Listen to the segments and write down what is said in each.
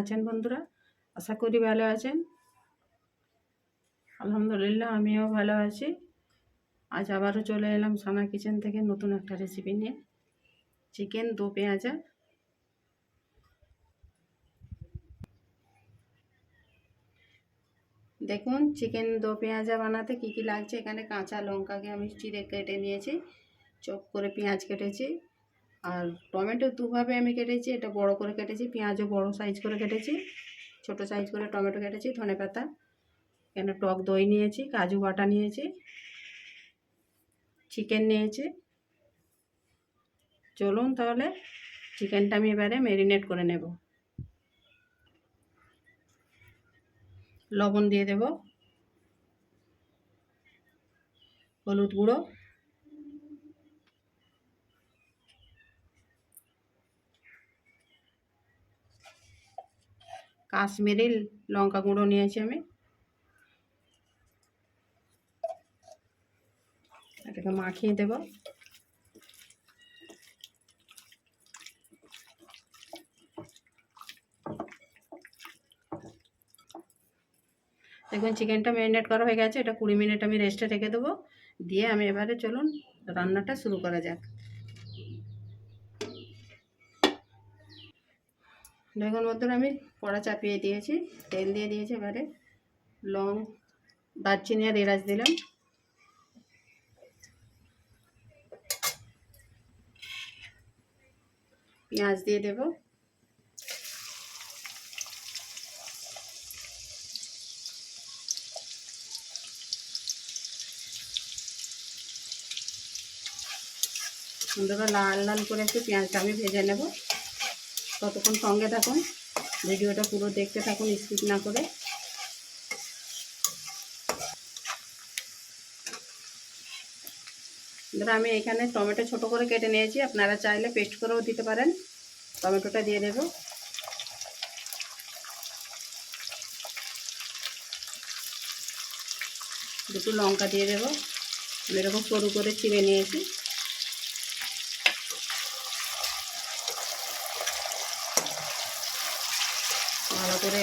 আছেন বন্ধুরা? আশা করি ভালো আছেন। আলহামদুলিল্লাহ, আমিও ভালো আছি। আজ আবারও চলে এলাম সানা কিচেন থেকে নতুন একটা রেসিপি নিয়ে। চিকেন দো পেঁয়াজা। দেখুন, চিকেন দো পেঁয়াজা বানাতে কি কি লাগছে? এখানে কাঁচা লঙ্কাকে আমি চিড়ে কেটে নিয়েছি, চপ করে পেঁয়াজ কেটেছি। আর টমেটো দুভাবে আমি কেটেছি, এটা বড় করে কেটেছি, পেঁয়াজও বড় সাইজ করে কেটেছি, ছোট সাইজ করে টমেটো কেটেছি, ধনে পাতা এখানে টক দই নিয়েছি, কাজু বাটা নিয়েছি চিকেন নিয়েছি। চলুন তাহলে চিকেনটা আমি এবারে ম্যারিনেট করে নেব। লবণ দিয়ে দেব। হলুদ গুঁড়ো। কাশ্মীরি লঙ্কা গুঁড়ো নিয়েছি আমি। এটাকে মাখিয়ে দেব। দেখুন চিকেনটা ম্যারিনেট করা হয়ে গেছে। এটা কুড়ি মিনিট আমি রেস্টে রেখে দেবো। দিয়ে আমি এবারে চলুন, রান্নাটা শুরু করা যাক। দেখুন বন্ধুরা আমি কড়া চাপিয়ে দিয়েছি, তেল দিয়ে দিয়েছি এবারে, লং, দারচিনি আর এলাচ দিলাম। পেঁয়াজ দিয়ে দেব। সুন্দর লাল লাল করে একটু পেঁয়াজটা আমি ভেজে নেব। ততক্ষণ সঙ্গে থাকুন। ভিডিওটা পুরো দেখতে থাকুন স্কিপ না করে। এবার আমি এখানে টমেটো ছোট করে কেটে নিয়েছি। আপনারা চাইলে পেস্ট করেও দিতে পারেন। টমেটোটা দিয়ে দেব। দুটো লঙ্কা দিয়ে দেবো। এরকম সরু করে চিড়ে নিয়েছি ভালো করে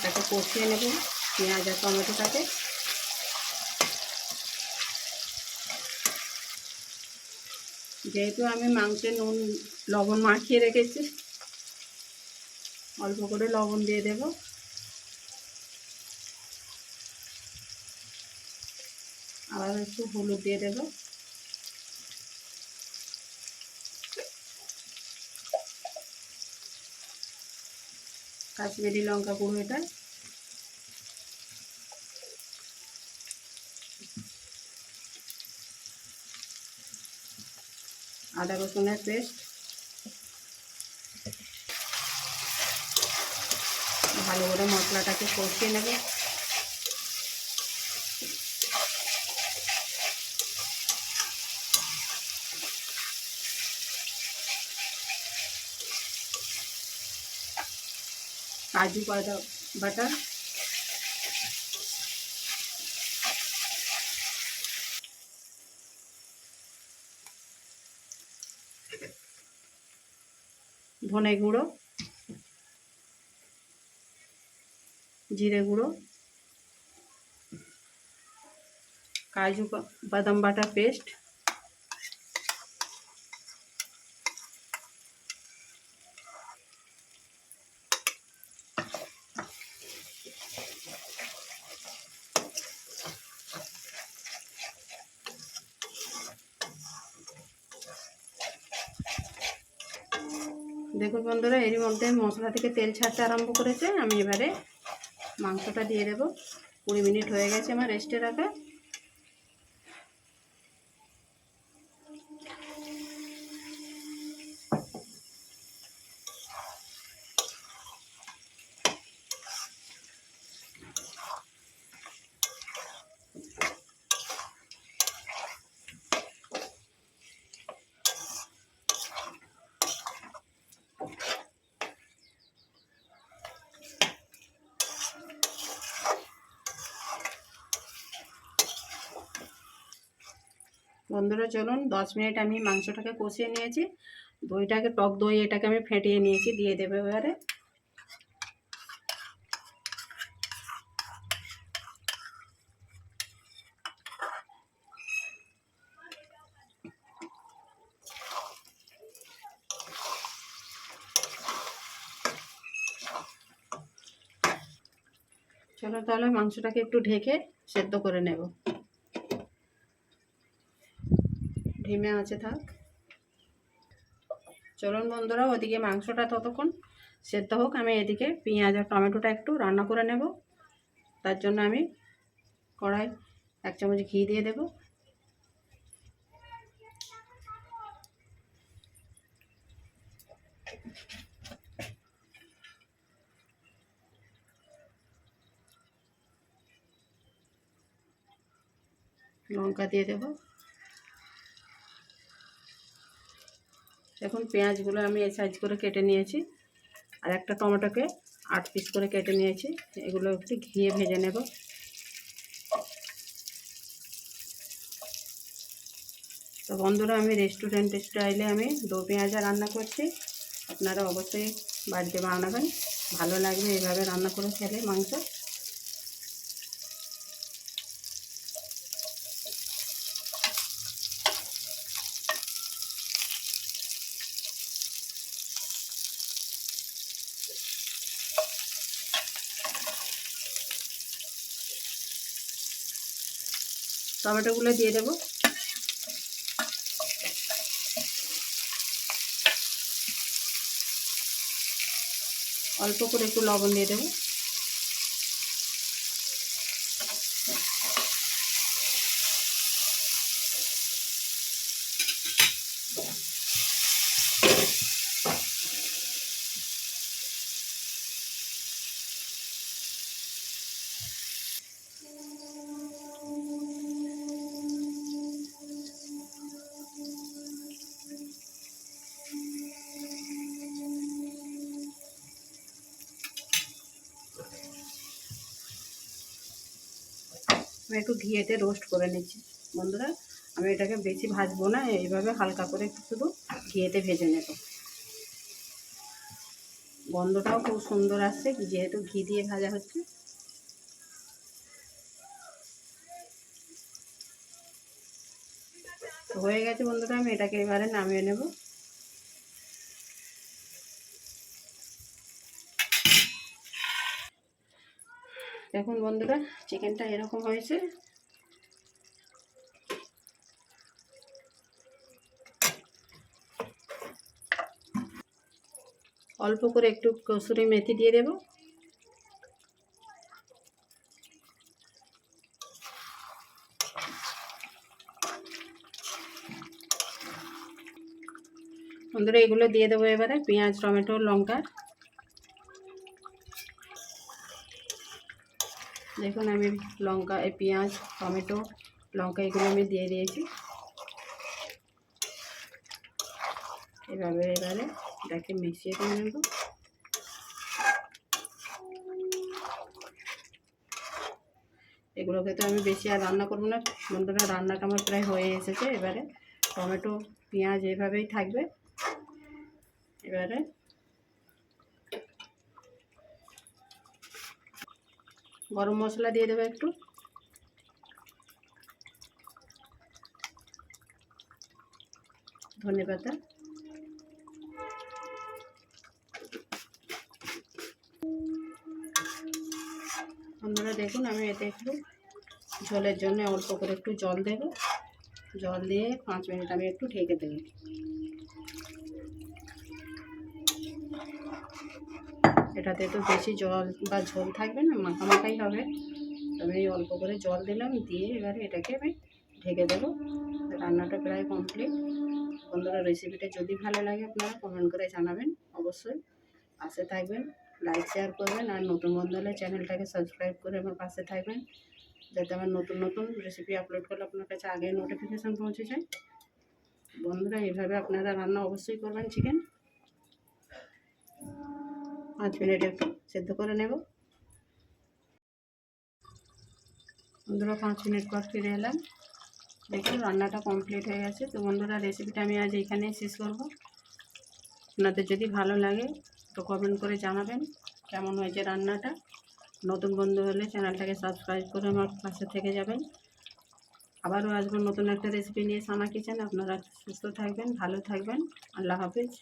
এটাকে কষিয়ে নেব, পেঁয়াজ আর টমেটোটাকে। যেহেতু আমি মাংসে নুন, লবণ মাখিয়ে রেখেছি, অল্প করে লবণ দিয়ে দেব। আবার একটু হলুদ দিয়ে দেব। কাশ্মীরি লঙ্কা গুঁড়ো এটা আদা রসুনের পেস্ট। ভালো করে মশলাটাকে কষিয়ে নেব। কাজু বাটার ধনে গুঁড়ো জিরে গুঁড়ো কাজু বাদাম বাটা পেস্ট। দেখুন বন্ধুরা, এরই মধ্যে মশলা থেকে তেল ছাড়তে আরম্ভ করেছে। আমি এবারে মাংসটা দিয়ে দেবো। কুড়ি মিনিট হয়ে গেছে আমার রেস্টে রাখা। বন্ধুরা, চলুন দশ মিনিট আমি মাংসটাকে কষিয়ে নিয়েছি। দইটাকে, টক দই এটাকে আমি ফেটিয়ে নিয়েছি, দিয়ে দেবে এবারে। চলো তাহলে মাংসটাকে একটু ঢেকে সেদ্ধ করে নেব। ঢিমে আছে, থাক। চলুন বন্ধুরা, ওদিকে মাংসটা ততক্ষণ সেদ্ধ হোক। আমি এদিকে পেঁয়াজ আর টমেটোটা একটু রান্না করে নেব। তার জন্য আমি কড়াই এক চামচ ঘি দিয়ে দেব। লঙ্কা দিয়ে দেব। এখন পেঁয়াজগুলো আমি এই সাইজ করে কেটে নিয়েছি। আর একটা টমেটোকে আট পিস করে কেটে নিয়েছি। এগুলো একটু ঘিয়ে ভেজে নেব। তো বন্ধুরা, আমি রেস্টুরেন্ট স্টাইলে আমি দো পেঁয়াজা রান্না করছি। আপনারা অবশ্যই বাড়িতে বানাবেন। ভালো লাগবে এইভাবে রান্না করে খেলে মাংস। টমেটোগুলো দিয়ে দেবো। অল্প করে একটু লবণ দিয়ে দেবো। আমি একটু ঘিয়েতে রোস্ট করে নিচ্ছি। বন্ধুরা, আমি এটাকে বেশি ভাজবো না, এইভাবে হালকা করে একটু শুধু ঘিয়েতে ভেজে নেব। গন্ধটাও খুব সুন্দর আসছে, যেহেতু ঘি দিয়ে ভাজা হচ্ছে। হয়ে গেছে বন্ধুরা, আমি এটাকে এবারে নামিয়ে নেব। দেখুন বন্ধুরা চিকেনটা এরকম হয়েছে। অল্প করে একটু কসুরি মেথি দিয়ে দেব। বন্ধুরা, এগুলো দিয়ে দেবো এবারে। পেঁয়াজ, টমেটো, লঙ্কা। দেখুন, আমি লঙ্কা, এই পেঁয়াজ, টমেটো, লঙ্কা এগুলো আমি দিয়ে দিয়েছি। এভাবে এবারে এটাকে মিশিয়ে দিয়ে নেব। এগুলোকে তো আমি বেশি আর রান্না করব না। বন্ধুরা, রান্নাটা আমার প্রায় হয়ে এসেছে। এবারে টমেটো, পেঁয়াজ এভাবেই থাকবে। এবারে গরম মশলা দিয়ে দেবো একটু। ধনে পাতা। বন্ধুরা দেখুন, আমি এতে একটু ঝোলের জন্য অল্প করে একটু জল দেব। জল দিয়ে পাঁচ মিনিট আমি একটু ঢেকে দেবো। এটাতে তো বেশি জল বা ঝোল থাকবে না মাখা মাখাই হবে। তবে এই অল্প করে জল দিলাম, দিয়ে এবারে এটাকে আমি ঢেকে দেবো। রান্নাটা প্রায় কমপ্লিট বন্ধুরা রেসিপিটা যদি ভালো লাগে আপনারা কমেন্ট করে জানাবেন, অবশ্যই। পাশে থাকবেন লাইক শেয়ার করবেন, আর নতুন বন্ধু হলে চ্যানেলটাকে সাবস্ক্রাইব করে আমার পাশে থাকবেন, যাতে আমার নতুন নতুন রেসিপি আপলোড করলে আপনার কাছে আগে নোটিফিকেশান পৌঁছে যায়। বন্ধুরা, এইভাবে আপনারা রান্না অবশ্যই করবেন চিকেন পাঁচ মিনিট একটু সেদ্ধ করে নেব। বন্ধুরা, পাঁচ মিনিট পর ফিরে এলাম। দেখুন, রান্নাটা কমপ্লিট হয়ে গেছে। তো বন্ধুরা রেসিপিটা আমি আজ এইখানেই শেষ করব। আপনাদের যদি ভালো লাগে, তো কমেন্ট করে জানাবেন কেমন হয়েছে রান্নাটা। নতুন বন্ধু হলে চ্যানেলটাকে সাবস্ক্রাইব করে আমার পাশে থেকে যাবেন। আবারও আসব নতুন একটা রেসিপি নিয়ে সানা কিচেন আপনারা সুস্থ থাকবেন, ভালো থাকবেন। আল্লাহ হাফিজ।